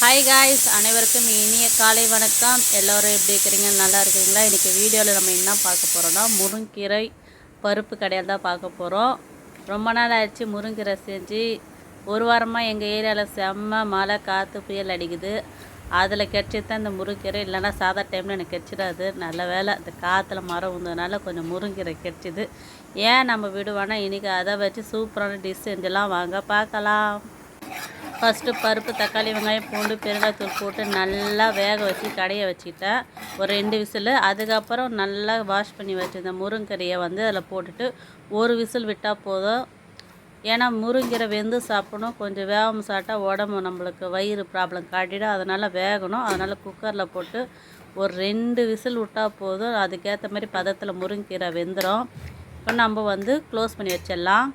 Hi guys அனைவருக்கும் இனிய காலை வணக்கம். எல்லோரும் எப்படி இருக்கிறீங்க? நல்லா இருக்கிறீங்களா இன்றைக்கி வீடியோவில் நம்ம என்ன பார்க்க போகிறோம்னா முருங்கீரை பருப்பு கடையில் தான் பார்க்க போகிறோம் ரொம்ப நாள் ஆயிடுச்சு முருங்கீரை செஞ்சு. ஒரு வாரமாக எங்கள் ஏரியாவில் செம்ம மழை காற்று புயல் அடிக்குது. அதில் கிடச்சி தான் இந்த முருங்கீரை. இல்லைன்னா சாதா டைமில் எனக்கு கிடச்சிடாது. நல்ல வேலை இந்த காற்றுல மரம் வந்ததுனால கொஞ்சம் முருங்கீரை கிடச்சிது. ஏன் நம்ம விடுவோன்னா இன்றைக்கி அதை வச்சு சூப்பரான டிஷ் செஞ்செல்லாம் வாங்க. பார்க்கலாம். ஃபஸ்ட்டு பருப்பு தக்காளி வெங்காயம் பூண்டு பெருங்காயத்தூள் போட்டு நல்லா வேக வச்சு கடைய வச்சுக்கிட்டேன். ஒரு ரெண்டு விசில். அதுக்கப்புறம் நல்லா வாஷ் பண்ணி வச்சுருந்த முருங்கறியை வந்து அதில் போட்டுட்டு ஒரு விசில் விட்டால் போதும். ஏன்னா முருங்கீரை வெந்து சாப்பிடணும். கொஞ்சம் வேகம் சாப்பிட்டா உடம்பு நம்மளுக்கு வயிறு ப்ராப்ளம் காட்டிடும். அதனால் வேகணும். அதனால் குக்கரில் போட்டு ஒரு ரெண்டு விசில் விட்டால் போதும். அதுக்கேற்ற மாதிரி பதத்தில் முருங்கீரை வெந்துடும் இப்போ நம்ம வந்து க்ளோஸ் பண்ணி வச்சிடலாம்.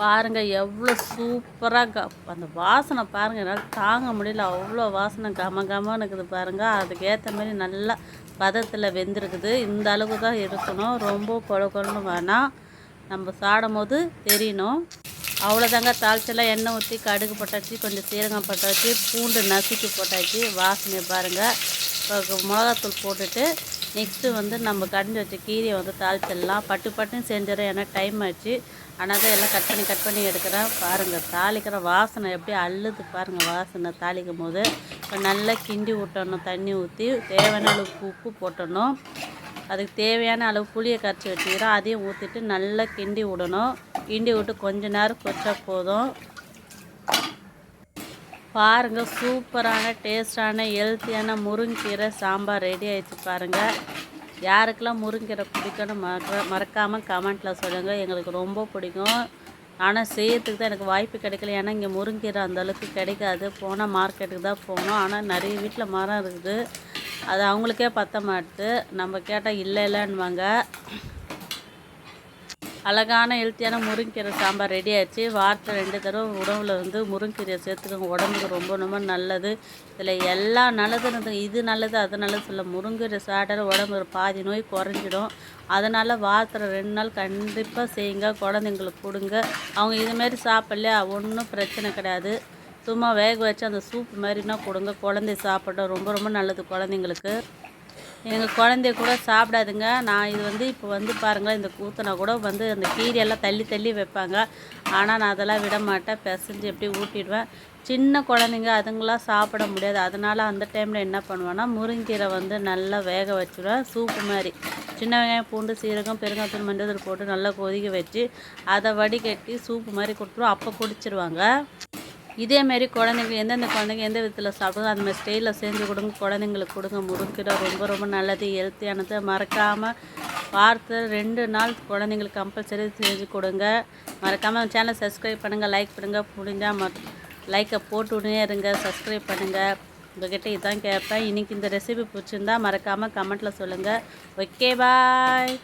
பாருங்கள் எவ்வளோ சூப்பராக க அந்த வாசனை பாருங்கள் என்னால் தாங்க முடியல. அவ்வளோ வாசனை கம கமன்னு இருக்குது பாருங்கள் அதுக்கேற்ற மாதிரி நல்லா பதத்தில் வெந்திருக்குது. இந்த அளவுக்கு தான் இருக்கணும். ரொம்ப கொழ வேணாம் நம்ம சாடும் போது தெரியணும். அவ்வளோதாங்க தாளிச்செல்லாம் எண்ணெய் ஊற்றி கடுகு போட்டாச்சு கொஞ்சம் சீரகம் போட்டாச்சு பூண்டு நசுக்கி போட்டாச்சு வாசனை பாருங்கள் மிளகாத்தூள் போட்டுட்டு நெக்ஸ்ட்டு வந்து நம்ம கடைஞ்சி வச்ச கீரையை வந்து தாளிச்சிடலாம். பட்டு பட்டுன்னு செஞ்சிடறேன். ஏன்னா டைம் ஆச்சு ஆனால் தான் எல்லாம் கட் பண்ணி கட் பண்ணி எடுக்கிறேன். பாருங்கள் தாளிக்கிற வாசனை எப்படி அள்ளுது பாருங்கள் வாசனை தாளிக்கும் போது. இப்போ நல்லா கிண்டி விட்டணும் தண்ணி ஊற்றி தேவையான அளவுக்கு உப்பு போட்டணும். அதுக்கு தேவையான அளவு புளியை கரைச்சி வச்சுக்கிறோம் அதையும் ஊற்றிட்டு நல்லா கிண்டி விடணும். கிண்டி விட்டு கொஞ்ச நேரம் கொச்சா போதும். பாருங்கள் சூப்பரான டேஸ்டான ஹெல்த்தியான முருங்கீரை சாம்பார் ரெடி ஆயிடுச்சு பாருங்கள் யாருக்கெல்லாம் முருங்கீரை பிடிக்கும்னு மற மறக்காமல் கமெண்ட்டில் சொல்லுங்கள் எங்களுக்கு ரொம்ப பிடிக்கும். ஆனால் செய்யறதுக்கு தான் எனக்கு வாய்ப்பு கிடைக்கல. ஏன்னா இங்கே முருங்கீரை அந்தளவுக்கு கிடைக்காது. போனால் மார்க்கெட்டுக்கு தான் போகணும். ஆனால் நிறைய வீட்டில் மரம் இருக்குது. அது அவங்களுக்கே பற்ற மாட்டுது. நம்ம கேட்டால் இல்லை இல்லைன்னுவாங்க. அழகான ஹெல்த்தியான முருங்கீரை சாம்பார் ரெடி ஆயிடுச்சு. வாரத்தில் ரெண்டு தடவை உணவில் வந்து முருங்கீரை சேர்த்துக்கோங்க உடம்புக்கு ரொம்ப ரொம்ப நல்லது. இதில் எல்லா நல்லதும் இது நல்லது அது நல்லது சொல்ல முருங்கீரை சாப்பிட்டால உடம்பு பாதி நோய் குறைஞ்சிடும். அதனால் வாரத்தில் ரெண்டு நாள் கண்டிப்பாக செய்யுங்க. குழந்தைங்களுக்கு கொடுங்க. அவங்க இதுமாரி சாப்பிட்லையா? ஒன்றும் பிரச்சனை கிடையாது. சும்மா வேக வச்சு அந்த சூப் மாதிரினா கொடுங்க. குழந்தை சாப்பிட ரொம்ப ரொம்ப நல்லது குழந்தைங்களுக்கு. எங்கள் குழந்தைய கூட சாப்பிடாதுங்க. நான் இது வந்து இப்போ வந்து பாருங்களேன் இந்த கூத்தனை கூட வந்து அந்த கீரையெல்லாம் தள்ளி தள்ளி வைப்பாங்க. ஆனால் நான் அதெல்லாம் விட மாட்டேன். பிசைஞ்சு எப்படி ஊட்டிடுவேன். சின்ன குழந்தைங்க அதுங்களாம் சாப்பிட முடியாது. அதனால் அந்த டைமில் என்ன பண்ணுவேன்னா முருங்கீரை வந்து நல்லா வேக வச்சுருவேன். சூப்பு மாதிரி. சின்ன வெங்காயம் பூண்டு சீரகம் பெருங்காயத்தூள் மஞ்சள் போட்டு நல்லா கொதிக்க வச்சு அதை வடிகட்டி சூப்பு மாதிரி கொடுத்துருவோம். அப்போ குடிச்சிருவாங்க. இதேமாரி குழந்தைங்க எந்தெந்த குழந்தைங்க எந்த விதத்தில் சாப்பிடுதோ அந்த மாதிரி ஸ்டைலில் செஞ்சு கொடுங்க குழந்தைங்களுக்கு கொடுங்க முருங்கீரை ரொம்ப ரொம்ப நல்லது ஹெல்த்தியானது மறக்காமல் வாரத்தை ரெண்டு நாள் குழந்தைங்களுக்கு கம்பல்சரி செஞ்சு கொடுங்க. மறக்காமல் சேனலை சப்ஸ்கிரைப் பண்ணுங்கள் லைக் பண்ணுங்கள் முடிஞ்சால் ம லைக்கை போட்டு இருங்க சப்ஸ்கிரைப் பண்ணுங்கள் உங்கள்கிட்ட இதான் கேட்பேன். இன்றைக்கி இந்த ரெசிபி பிடிச்சிருந்தா மறக்காமல் கமெண்ட்டில் சொல்லுங்கள் ஓகே பாய்